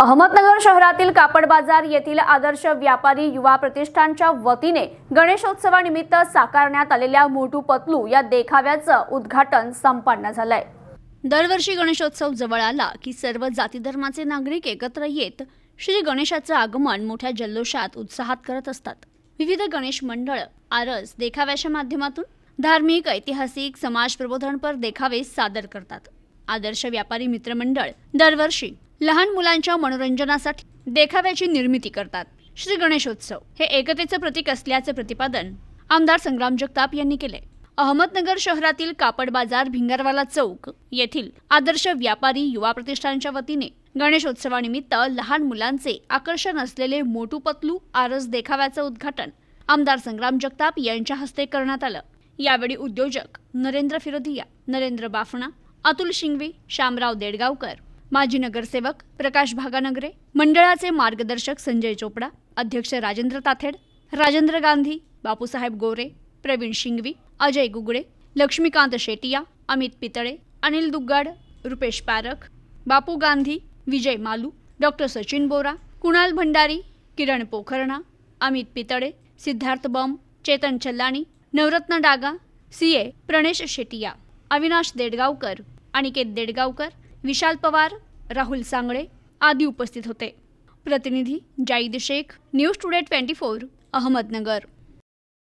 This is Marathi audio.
अहमदनगर शहरातील कापड बाजार येथील आदर्श व्यापारी युवा प्रतिष्ठानच्या वतीने गणेशोत्सवानिमित्त साकारण्यात आलेल्या मोटू पतलू या देखाव्याचं उद्घाटन संपन्न झालंय. दरवर्षी गणेशोत्सव जवळ आला की सर्व जाती धर्माचे नागरिक एकत्र येत श्री गणेशाचं आगमन मोठ्या जल्लोषात उत्साहात करत असतात. विविध गणेश मंडळ आरस देखाव्याच्या माध्यमातून धार्मिक ऐतिहासिक समाज प्रबोधनपर देखावे सादर करतात. आदर्श व्यापारी मित्रमंडळ दरवर्षी लहान मुलांच्या मनोरंजनासाठी देखाव्याची निर्मिती करतात. श्री गणेशोत्सव हे एकतेचं प्रतीक असल्याचे प्रतिपादन आमदार संग्राम जगताप यांनी केले अहमदनगर शहरातील कापड बाजार भिंगारवाला चौक येथील आदर्श व्यापारी युवा प्रतिष्ठानच्या वतीने गणेशोत्सवानिमित्त लहान मुलांचे आकर्षण असलेले मोटू पतलू आरस देखाव्याचं उद्घाटन आमदार संग्राम जगताप यांच्या हस्ते करण्यात आलं. यावेळी उद्योजक नरेंद्र फिरोदिया नरेंद्र बाफणा अतुल शिंगवी शामराव देडगावकर माजी नगरसेवक प्रकाश भागानगरे मंडळाचे मार्गदर्शक संजय चोपडा अध्यक्ष Rajendra Tathed Rajendra Gandhi Bapusaheb Gore Pravin Shingvi Ajay Gugde Laxmikant Shetiya Amit Pitale Anil Duggad Rupesh Parakh Bapu Gandhi Vijay Malu doctor Sachin Bora Kunal Bhandari Kiran Pokharna Amit Pitale Siddharth Bam Chetan Challani Navratna Daga C A Pranesh Shetiya Avinash Dedgaonkar Aniket Dedgaonkar Vishal Pawar Rahul Sangle आदी उपस्थित होते. प्रतिनिधी Jaid Shaikh news today twenty four Ahmednagar.